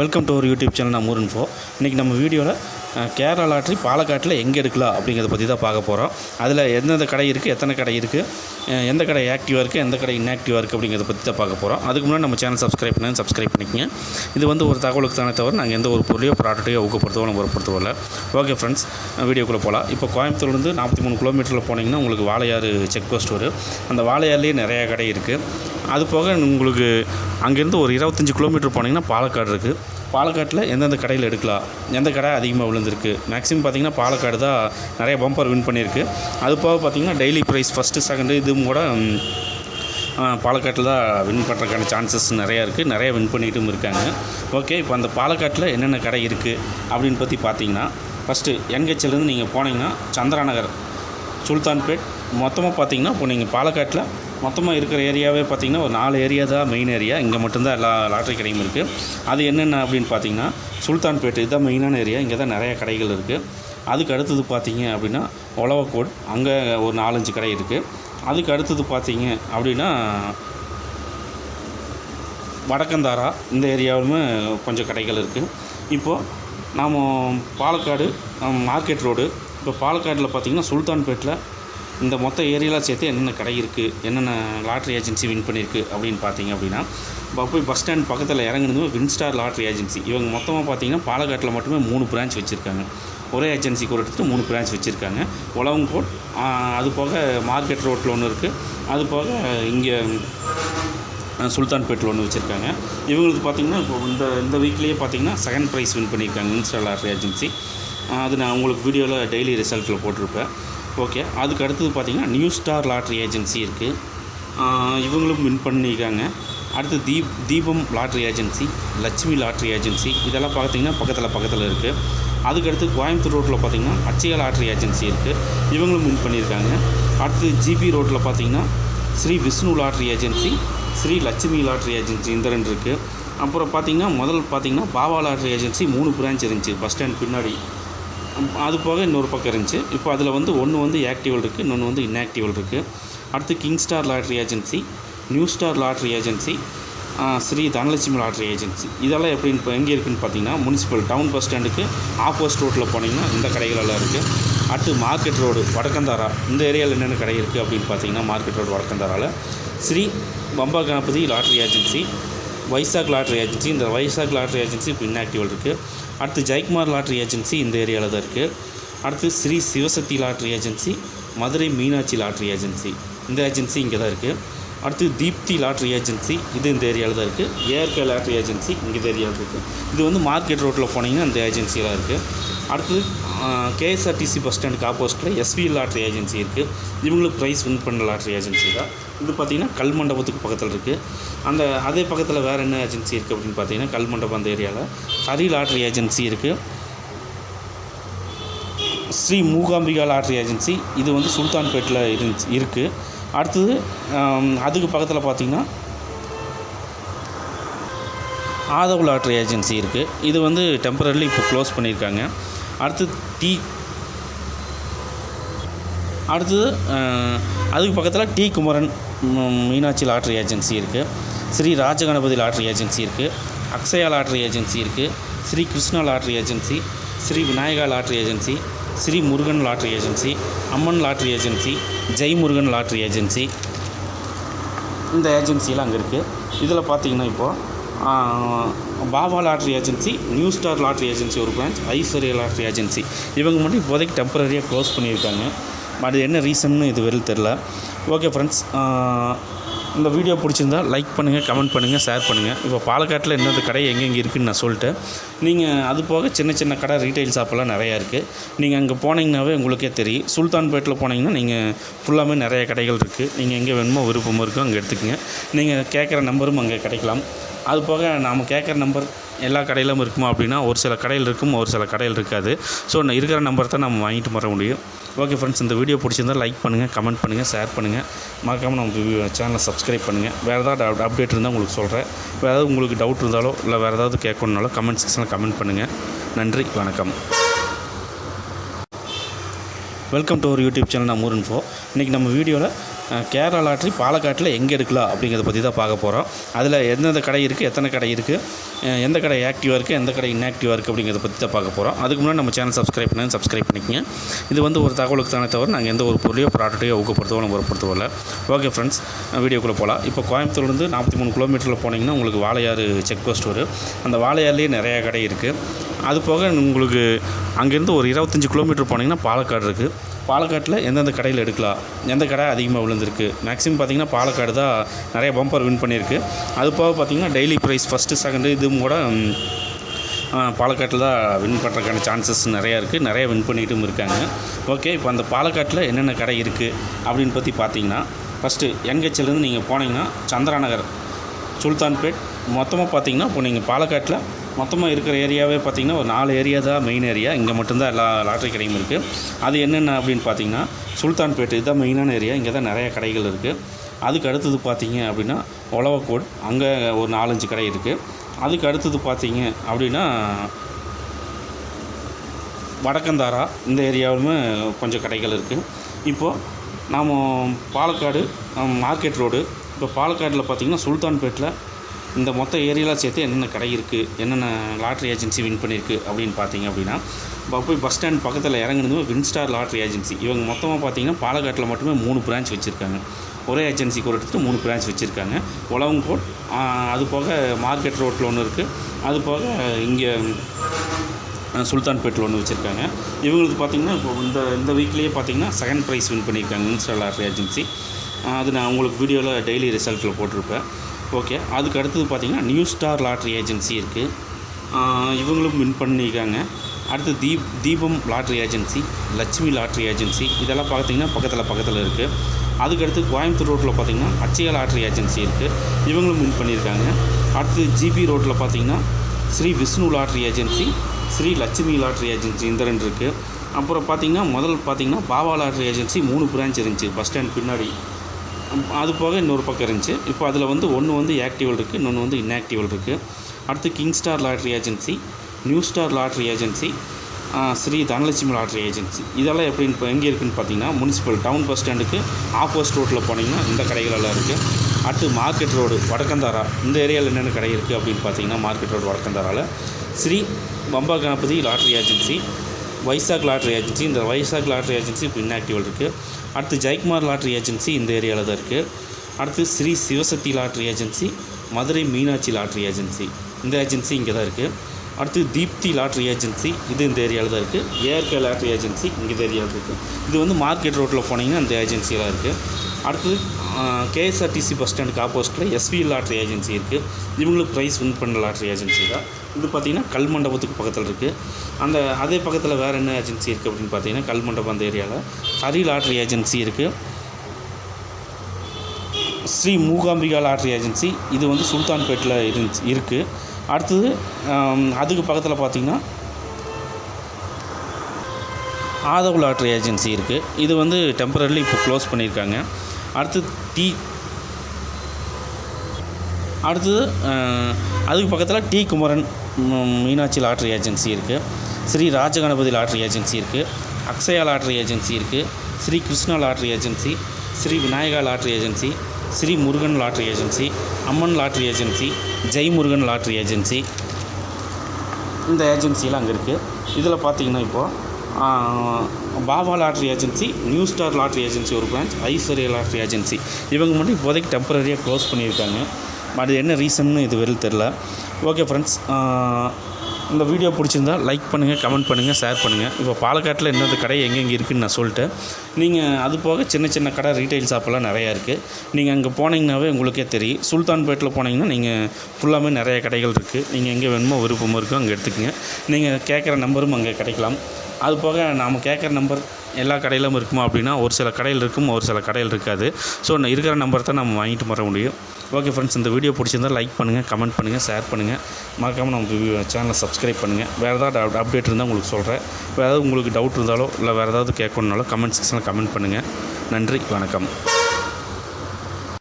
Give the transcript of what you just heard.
Welcome to ஒரு YouTube channel நான் மூரன்ஃபோ இன்றைக்கி நம்ம வீடியோவில் கேரளா லாட்ரி பாலக்காட்டில் எங்கே எடுக்கலாம் அப்படிங்கிறத பற்றி தான் பார்க்க போகிறோம் அதில் எந்தெந்த கடை இருக்குது எத்தனை கடை இருக்குது எந்த கடை ஆக்டிவாக இருக்குது எந்த கடை இன்ஆக்டிவாக இருக்குது அப்படிங்கிறத பற்றி தான் பார்க்க போகிறோம் அதுக்கு முன்னாடி நம்ம சேனல் சப்ஸ்கிரைப் பண்ணி சப்ஸ்கிரைப் பண்ணிக்கங்க. இது வந்து ஒரு தகவலுக்கு தானே தவிர நாங்கள் எந்த ஒரு பொருளையோ ப்ராடக்ட்டையோ ஊக்கப்படுத்தவோ நம்ம பொறுப்படுத்தவோ இல்லை ஓகே ஃப்ரெண்ட்ஸ் வீடியோக்குள்ளே போகலாம் இப்போ கோயம்புத்தூர்லேருந்து நாற்பத்தி மூணு கிலோமீட்டரில் போனீங்கன்னா உங்களுக்கு வாழையாறு செக் போஸ்ட் வரும். அந்த வாழையாறுலேயே நிறையா கடை இருக்குது அது போக உங்களுக்கு அங்கேருந்து ஒரு இருபத்தஞ்சி கிலோமீட்டர் போனீங்கன்னா பாலக்காடு இருக்குது பாலக்காட்டில் எந்தெந்த கடையில் எடுக்கலாம். எந்த கடை அதிகமாக விழுந்திருக்கு. மேக்ஸிமம் பார்த்திங்கன்னா பாலக்காடு தான் நிறைய பம்பர் வின் பண்ணியிருக்கு. அது போக பார்த்தீங்கன்னா டெய்லி ப்ரைஸ் ஃபஸ்ட்டு செகண்டு இதுவும் கூட பாலக்காட்டில் தான் வின் பண்ணுறதுக்கான சான்சஸ் நிறையா இருக்குது நிறையா வின் பண்ணிட்டும் இருக்காங்க. ஓகே இப்போ அந்த பாலக்காட்டில் என்னென்ன கடை இருக்குது அப்படின்னு பற்றி பார்த்தீங்கன்னா ஃபஸ்ட்டு என்ஹெச்லேருந்து நீங்கள் போனீங்கன்னா சந்திரா நகர் சுல்தான்பேட். மொத்தமாக பார்த்தீங்கன்னா இப்போ நீங்கள் பாலக்காட்டில் மொத்தமாக இருக்கிற ஏரியாவே பார்த்தீங்கன்னா ஒரு நாலு ஏரியா தான் மெயின் ஏரியா இங்கே மட்டும்தான் எல்லா லாட்ரி கடையும் இருக்குது அது என்னென்ன அப்படின்னு பார்த்தீங்கன்னா சுல்தான்பேட்டு இதுதான் மெயினான ஏரியா இங்கே தான் நிறைய கடைகள் இருக்குது அதுக்கு அடுத்தது பார்த்தீங்க அப்படின்னா ஒலவக்கோட். அங்கே ஒரு நாலஞ்சு கடை இருக்குது அதுக்கு அடுத்தது பார்த்தீங்க அப்படின்னா வடக்கந்தாரா. இந்த ஏரியாவிலுமே கொஞ்சம் கடைகள் இருக்குது இப்போது நாம் பாலக்காடு மார்க்கெட் ரோடு இப்போ பாலக்காடில் பார்த்திங்கன்னா சுல்தான்பேட்டில் இந்த மொத்த ஏரியாவில் சேர்த்து என்னென்ன கடை இருக்குது என்னென்ன லாட்ரி ஏஜென்சி வின் பண்ணியிருக்கு அப்படின்னு பார்த்தீங்க அப்படின்னா இப்போ போய் பஸ் ஸ்டாண்ட் பக்கத்தில் இறங்குனதுமே வின்ஸ்டார் லாட்ரி ஏஜென்சி இவங்க மொத்தமாக பார்த்தீங்கன்னா பாலக்காட்டில் மட்டுமே மூணு பிரான்ச் வச்சுருக்காங்க. ஒரே ஏஜென்சி ஒரு எடுத்துகிட்டு மூணு பிரான்ச் வச்சுருக்காங்க. உழவங்கோட் அது போக மார்க்கெட் ரோட்டில் ஒன்று இருக்குது அது போக இங்கே சுல்தான்பேட்டில் ஒன்று வச்சுருக்காங்க. இவங்களுக்கு பார்த்தீங்கன்னா இப்போ இந்த இந்த வீக்லேயே பார்த்தீங்கன்னா செகண்ட் ப்ரைஸ் வின் பண்ணியிருக்காங்க இன்ஸ்டா லாட்ரி ஏஜென்சி அது நான் உங்களுக்கு வீடியோவில் டெய்லி ரிசல்ட்டில் போட்டிருப்பேன். ஓகே. அதுக்கு அடுத்தது பார்த்தீங்கன்னா நியூ ஸ்டார் லாட்ரி ஏஜென்சி இருக்குது இவங்களும் வின் பண்ணியிருக்காங்க. அடுத்து Deep Deepam lottery agency Lakshmi lottery agency இதெல்லாம் பார்த்தீங்கன்னா பக்கத்தில் பக்கத்தில் இருக்குது அதுக்கடுத்து கோயம்புத்தூர் ரோட்டில் பார்த்திங்கன்னா அச்சயா லாட்ரி ஏஜென்சி இருக்குது இவங்களும் வின் பண்ணியிருக்காங்க. அடுத்து ஜிபி ரோட்டில் பார்த்தீங்கன்னா Shri Vishnu lottery agency Shri Lakshmi lottery agency இந்த ரெண்டு இருக்குது அப்புறம் பார்த்தீங்கன்னா முதல் பார்த்தீங்கன்னா பாபா லாட்ரி ஏஜென்சி மூணு பிரான்ச் இருந்துச்சு. பஸ் ஸ்டாண்ட் பின்னாடி. அது போக இன்னொரு பக்கம் இருந்துச்சு. இப்போ அதில் வந்து ஒன்று வந்து ஆக்டிவல் இருக்குது இன்னொன்று வந்து இன்ஆக்டிவல் இருக்குது அடுத்து King Star lottery agency New Star lottery agency Shri Dhanalakshmi lottery agency இதெல்லாம் எப்படின்னு இப்போ எங்கே இருக்குதுன்னு பார்த்தீங்கன்னா முனிசிபல் டவுன் பஸ் ஸ்டாண்டுக்கு ஆப்போசிட் ரோட்டில் போனீங்கன்னா இந்த கடைகளெல்லாம் இருக்குது அடுத்து மார்க்கெட் ரோடு வடக்கந்தாரா இந்த ஏரியாவில் என்னென்ன கடை இருக்குது அப்படின்னு பார்த்தீங்கன்னா market road வடக்கந்தாராவில் Shri Pampa Ganapathi lottery agency Vaisakh lottery agency. இந்த வைசாக் லாட்ரி ஏஜென்சி இப்போ இன்ஆக்டிவ் இருக்குது அடுத்து ஜெயக்குமார் லாட்ரி ஏஜென்சி இந்த ஏரியாவில் தான் இருக்குது அடுத்து Shri Sivasakthi lottery agency Madurai Meenakshi lottery agency. இந்த ஏஜென்சி இங்கே தான் இருக்குது அடுத்து தீப்தி லாட்ரி ஏஜென்சி இது இந்த ஏரியாவில் தான் இருக்குது ஏஆர்கே லாட்ரி ஏஜென்சி இங்கே இந்த ஏரியாவில் இருக்குது இது வந்து மார்க்கெட் ரோட்டில் போனீங்கன்னா இந்த ஏஜென்சியெலாம் இருக்குது அடுத்தது கேஎஸ்ஆர்டிசி பஸ் ஸ்டாண்டுக்கு ஆப்போசிட்டில் எஸ்வி லாட்ரி ஏஜென்சி இருக்குது இவங்களுக்கு ப்ரைஸ் வின் பண்ண லாட்ரி ஏஜென்சி தான். இது பார்த்திங்கன்னா கல் மண்டபத்துக்கு பக்கத்தில் இருக்குது அந்த அதே பக்கத்தில் வேறு என்ன ஏஜென்சி இருக்குது அப்படின்னு பார்த்தீங்கன்னா கல் மண்டபம் அந்த ஏரியாவில் ஹரி லாட்ரி ஏஜென்சி இருக்குது ஸ்ரீ மூகாம்பிகா லாட்ரி ஏஜென்சி இது வந்து சுல்தான்பேட்டில் இருந்துச்சு இருக்குது அடுத்தது அதுக்கு பக்கத்தில் பார்த்தீங்கன்னா ஆதவ் லாட்ரி ஏஜென்சி இருக்குது இது வந்து டெம்பரரிலி இப்போ க்ளோஸ் பண்ணியிருக்காங்க. அடுத்து டி. அடுத்தது அதுக்கு பக்கத்தில் T. Kumaran Meenakshi lottery agency இருக்குது ஸ்ரீ ராஜகணபதி லாட்ரி ஏஜென்சி இருக்குது அக்ஷயா லாட்ரி ஏஜென்சி இருக்குது Shri Krishna lottery agency. Shri Vinayaka lottery agency. Shri Murugan lottery agency. Amman lottery agency. Jai Murugan lottery agency. இந்த ஏஜென்சியெலாம் அங்கே இருக்குது இதில் பார்த்திங்கன்னா இப்போது Baba lottery agency New Star lottery agency ஒரு பிரான்ச் ஐஸ்வர்யா லாட்ரி ஏஜென்சி. இவங்க மட்டும் இப்போதைக்கு டெம்பரரியாக க்ளோஸ் பண்ணியிருக்காங்க. அது என்ன ரீசன்னு இது வெளில தெரில ஓகே ஃப்ரெண்ட்ஸ் இந்த வீடியோ பிடிச்சிருந்தா லைக் பண்ணுங்கள் கமெண்ட் பண்ணுங்கள் ஷேர் பண்ணுங்கள் இப்போ பாலக்காட்டில் என்னென்ன கடை எங்கெங்கே இருக்குதுன்னு நான் சொல்லிட்டேன். நீங்கள் அது போக சின்ன சின்ன கடை ரீட்டைல் ஷாப்பெல்லாம் நிறையா இருக்குது நீங்கள் அங்கே போனீங்கன்னாவே உங்களுக்கே தெரியும். சுல்தான்பேட்டில் போனீங்கன்னா நீங்கள் ஃபுல்லாமே நிறைய கடைகள் இருக்குது நீங்கள் எங்கே வேணுமோ விருப்பம் இருக்கோ அங்கே எடுத்துக்கோங்க. நீங்கள் கேட்குற நம்பரும் அங்கே கிடைக்கலாம். அது போக நாம் கேட்குற நம்பர் எல்லா கடையிலும் இருக்குமா அப்படின்னா ஒரு சில கடையில் இருக்கும் ஒரு சில கடையில் இருக்காது. ஸோ நான் இருக்கிற நம்பர் தான் நம்ம வாங்கிட்டு வர முடியும். ஓகே ஃப்ரெண்ட்ஸ் இந்த வீடியோ பிடிச்சிருந்தா லைக் பண்ணுங்கள் கமெண்ட் பண்ணுங்கள் ஷேர் பண்ணுங்கள் மறக்காமல் நம்ம சேனலை சப்ஸ்கிரைப் பண்ணுங்கள் வேறு ஏதாவது அப்டேட் இருந்தால் உங்களுக்கு சொல்கிறேன் வேறு ஏதாவது உங்களுக்கு டவுட் இருந்தாலோ இல்லை வேறு ஏதாவது கேட்கணுன்னாலோ கமெண்ட் செக்ஷனில் கமெண்ட் பண்ணுங்கள் நன்றி வணக்கம். வெல்கம் டு ஒரு யூடியூப் சேனல் நான் மூரன்ஃபோ இன்றைக்கி நம்ம வீடியோவில் கேரளா ட்ரீ பாலக்காட்டில் எங்கே எடுக்கலாம் அப்படிங்கிறத பற்றி தான் பார்க்க போகிறோம் அதில் எந்தெந்த கடை இருக்குது எத்தனை கடை இருக்குது எந்த கடை ஆக்டிவாக இருக்குது எந்த கடை இன்ஆக்டிவாக இருக்குது அப்படிங்கிறத பற்றி தான் பார்க்க போகிறோம் அதுக்கு முன்னாடி நம்ம சேனல் சப்ஸ்கிரைப் பண்ணி சப்ஸ்கிரைப் பண்ணிக்கங்க. இது வந்து ஒரு தகவலுக்கு தானே தவிர நாங்கள் எந்த ஒரு பொருளையோ ப்ராடக்ட்டையோ ஊக்கப்படுத்தவோ நம்ம பொறுத்தவரை இல்லை ஓகே ஃப்ரெண்ட்ஸ் வீடியோக்குள்ளே போகலாம் இப்போ கோயம்புத்தூர்லேருந்து நாற்பத்தி மூணு கிலோமீட்டரில் போனீங்கன்னா உங்களுக்கு வாழையாறு செக் போஸ்ட் வரும். அந்த வாழையாறுலேயே நிறையா கடை இருக்குது அது போக உங்களுக்கு அங்கேருந்து ஒரு இருபத்தஞ்சி கிலோமீட்டர் போனீங்கன்னா பாலக்காடு இருக்குது பாலக்காட்டில் எந்தெந்த கடையில் எடுக்கலாம். எந்த கடை அதிகமாக விழுந்திருக்கு. மேக்ஸிமம் பார்த்திங்கன்னா பாலக்காடு தான் நிறைய பம்பர் வின் பண்ணியிருக்கு. அது போக பார்த்தீங்கன்னா டெய்லி ப்ரைஸ் ஃபஸ்ட்டு செகண்டு இதுவும் கூட பாலக்காட்டில் தான் வின் பண்ணுறதுக்கான சான்சஸ் நிறையா இருக்குது நிறைய வின் பண்ணிகிட்டும் இருக்காங்க. ஓகே இப்போ அந்த பாலக்காட்டில் என்னென்ன கடை இருக்குது அப்படின்னு பற்றி பார்த்தீங்கன்னா ஃபஸ்ட்டு என்ஹெச்லேருந்து நீங்கள் போனீங்கன்னா சந்திரா நகர் சுல்தான்பேட். மொத்தமாக பார்த்தீங்கன்னா இப்போ நீங்கள் பாலக்காட்டில் மொத்தமாக இருக்கிற ஏரியாவே பார்த்தீங்கன்னா ஒரு நாலு ஏரியா தான் மெயின் ஏரியா இங்கே மட்டும்தான் எல்லா லாட்ரி கடையும் இருக்குது அது என்னென்ன அப்படின்னு பார்த்தீங்கன்னா சுல்தான்பேட்டு இதுதான் மெயினான ஏரியா இங்கே தான் நிறைய கடைகள் இருக்குது அதுக்கு அடுத்தது பார்த்தீங்க அப்படின்னா ஒலவக்கோட். அங்கே ஒரு நாலஞ்சு கடை இருக்குது அதுக்கு அடுத்தது பார்த்தீங்க அப்படின்னா வடக்கந்தாரா. இந்த ஏரியாவிலுமே கொஞ்சம் கடைகள் இருக்குது இப்போது நாம் பாலக்காடு மார்க்கெட் ரோடு இப்போ பாலக்காடில் பார்த்தீங்கன்னா சுல்தான்பேட்டில் இந்த மொத்த ஏரியாலாம் சேர்த்து என்னென்ன கடை இருக்குது என்னென்ன லாட்ரி ஏஜென்சி வின் பண்ணியிருக்கு அப்படின்னு பார்த்தீங்க அப்படின்னா போய் பஸ் ஸ்டாண்ட் பக்கத்தில் இறங்குனதுமே வின்ஸ்டார் லாட்ரி ஏஜென்சி இவங்க மொத்தமாக பார்த்தீங்கன்னா பாலக்காட்டில் மட்டுமே மூணு பிரான்ச் வச்சுருக்காங்க. ஒரே ஏஜென்சிக்கு ஒரு இடத்துல மூணு பிரான்ச் வச்சுருக்காங்க. உலகங்கோட் அது போக மார்க்கெட் ரோட்டில் ஒன்று இருக்குது அது போக இங்கே சுல்தான்பேட்டில் ஒன்று வச்சுருக்காங்க. இவங்களுக்கு பார்த்தீங்கன்னா இப்போ இந்த இந்த வீக்லேயே பார்த்தீங்கன்னா செகண்ட் ப்ரைஸ் வின் பண்ணியிருக்காங்க இன்ஸ்டா லாட்ரி ஏஜென்சி அது நான் உங்களுக்கு வீடியோவில் டெய்லி ரிசல்ட்டில் போட்டிருப்பேன். ஓகே. அதுக்கு அடுத்தது பார்த்திங்கன்னா நியூ ஸ்டார் லாட்ரி ஏஜென்சி இருக்குது இவங்களும் வின் பண்ணியிருக்காங்க. அடுத்து Deep Deepam lottery agency Lakshmi lottery agency இதெல்லாம் பார்த்தீங்கன்னா பக்கத்தில் பக்கத்தில் இருக்குது அதுக்கடுத்து கோயம்புத்தூர் ரோட்டில் பார்த்தீங்கன்னா அச்சய லாட்ரி ஏஜென்சி இருக்குது இவங்களும் வின் பண்ணியிருக்காங்க. அடுத்து ஜிபி ரோட்டில் பார்த்தீங்கன்னா Shri Vishnu lottery agency Shri Lakshmi lottery agency இந்த ரெண்டு இருக்குது அப்புறம் பார்த்தீங்கன்னா முதல் பார்த்தீங்கன்னா பாபா லாட்ரி ஏஜென்சி மூணு பிரான்ச் இருந்துச்சு. பஸ் ஸ்டாண்ட் பின்னாடி. அது போக இன்னொரு பக்கம் இருந்துச்சு. இப்போ அதில் வந்து ஒன்று வந்து ஆக்டிவல் இருக்குது இன்னொன்று வந்து இன்ஆக்டிவல் இருக்குது அடுத்து King Star lottery agency New Star lottery agency Shri Dhanalakshmi lottery agency இதெல்லாம் எப்படின்னு இப்போ எங்கே இருக்குதுன்னு பார்த்தீங்கன்னா முனிசிபல் டவுன் பஸ் ஸ்டாண்டுக்கு ஆப்போசிட் ரோட்டில் போனீங்கன்னா இந்த கடைகளெல்லாம் இருக்குது அடுத்து மார்க்கெட் ரோடு வடக்கந்தாரா இந்த ஏரியாவில் என்னென்ன கடை இருக்குது அப்படின்னு பார்த்தீங்கன்னா market road வடக்கந்தாராவில் Shri Pampa Ganapathi lottery agency Vaisakh lottery agency இந்த வைசாக் லாட்ரி ஏஜென்சி இப்போ இன்ஆக்டிவில் இருக்குது அடுத்து ஜெயக்குமார் லாட்ரி ஏஜென்சி இந்த ஏரியாவில் தான் இருக்குது அடுத்து Shri Sivasakthi lottery agency Madurai Meenakshi lottery agency இந்த ஏஜென்சி இங்கே தான் இருக்குது அடுத்து தீப்தி லாட்ரி ஏஜென்சி இது இந்த ஏரியாவில் தான் இருக்குது ஏஆர்கே லாட்ரி ஏஜென்சி இங்கே இந்த ஏரியாவில் இருக்குது இது வந்து மார்க்கெட் ரோட்டில் போனீங்கன்னா அந்த ஏஜென்சியெல்லாம் இருக்குது அடுத்தது கேஎஸ்ஆர்டிசி பஸ் ஸ்டாண்டுக்கு ஆப்போசிட்டில் எஸ்வி லாட்ரி ஏஜென்சி இருக்குது இவங்களுக்கு ப்ரைஸ் வின் பண்ண லாட்ரி ஏஜென்சி தான். இது பார்த்திங்கன்னா கல் மண்டபத்துக்கு பக்கத்தில் இருக்குது அந்த அதே பக்கத்தில் வேறு என்ன ஏஜென்சி இருக்குது அப்படின்னு பார்த்தீங்கன்னா கல் மண்டபம் அந்த ஏரியாவில் ஹரி லாட்ரி ஏஜென்சி இருக்குது ஸ்ரீ மூகாம்பிகா லாட்ரி ஏஜென்சி இது வந்து சுல்தான்பேட்டில் இருந்துச்சு இருக்குது அடுத்தது அதுக்கு பக்கத்தில் பார்த்தீங்கன்னா ஆதவ் லாட்ரி ஏஜென்சி இருக்குது இது வந்து டெம்பரரிலி இப்போ க்ளோஸ் பண்ணியிருக்காங்க. அடுத்து டி. அடுத்தது அதுக்கு பக்கத்தில் T. Kumaran Meenakshi lottery agency இருக்குது ஸ்ரீ ராஜகணபதி லாட்ரி ஏஜென்சி இருக்குது அக்ஷயா லாட்ரி ஏஜென்சி இருக்குது Shri Krishna lottery agency. Shri Vinayaka lottery agency. Shri Murugan lottery agency. Amman lottery agency. Jai Murugan lottery agency. இந்த ஏஜென்சியெலாம் அங்கே இருக்குது இதில் பார்த்தீங்கன்னா இப்போது Baba lottery agency New Star lottery agency ஒரு பிரான்ச் ஐஸ்வர்யா லாட்ரி ஏஜென்சி. இவங்க மட்டும் இப்போதைக்கு டெம்பரரியாக க்ளோஸ் பண்ணியிருக்காங்க. அது என்ன ரீசன்னு இது வெளியில் தெரில ஓகே ஃப்ரெண்ட்ஸ் இந்த வீடியோ பிடிச்சிருந்தா லைக் பண்ணுங்கள் கமெண்ட் பண்ணுங்கள் ஷேர் பண்ணுங்கள் இப்போ பாலக்காட்டில் எந்தெந்த கடை எங்கெங்கே இருக்குதுன்னு நான் சொல்லிட்டேன் நீங்கள் அது போக சின்ன சின்ன கடை ரீட்டைல் ஷாப்பெல்லாம் நிறையா இருக்குது நீங்கள் அங்கே போனீங்கன்னாவே உங்களுக்கே தெரியும். சுல்தான்பேட்டில் போனீங்கன்னா நீங்கள் ஃபுல்லாமே நிறைய கடைகள் இருக்குது நீங்கள் எங்கே வேணுமோ விருப்பமோ இருக்கோ அங்கே எடுத்துக்கோங்க. நீங்கள் கேட்குற நம்பரும் அங்கே கிடைக்கலாம். அது போக நாம் கேட்குற நம்பர் எல்லா கடையிலும் இருக்குமா அப்படின்னா ஒரு சில கடையில் இருக்கும் ஒரு சில கடையில் இருக்காது. ஸோ இருக்கிற நம்பர் தான் நம்ம வாங்கிட்டு வர முடியும். ஓகே ஃப்ரெண்ட்ஸ் இந்த வீடியோ பிடிச்சிருந்தா லைக் பண்ணுங்கள் கமெண்ட் பண்ணுங்கள் ஷேர் பண்ணுங்கள் மறக்காமல் நம்ம சேனலை சப்ஸ்கிரைப் பண்ணுங்கள் வேறு ஏதாவது அப்டேட் இருந்தால் உங்களுக்கு சொல்கிறேன் வேறு ஏதாவது உங்களுக்கு டவுட் இருந்தாலோ இல்லை வேறு ஏதாவது கேட்கணுன்னாலோ கமெண்ட் செக்ஷனில் கமெண்ட் பண்ணுங்கள் நன்றி வணக்கம்.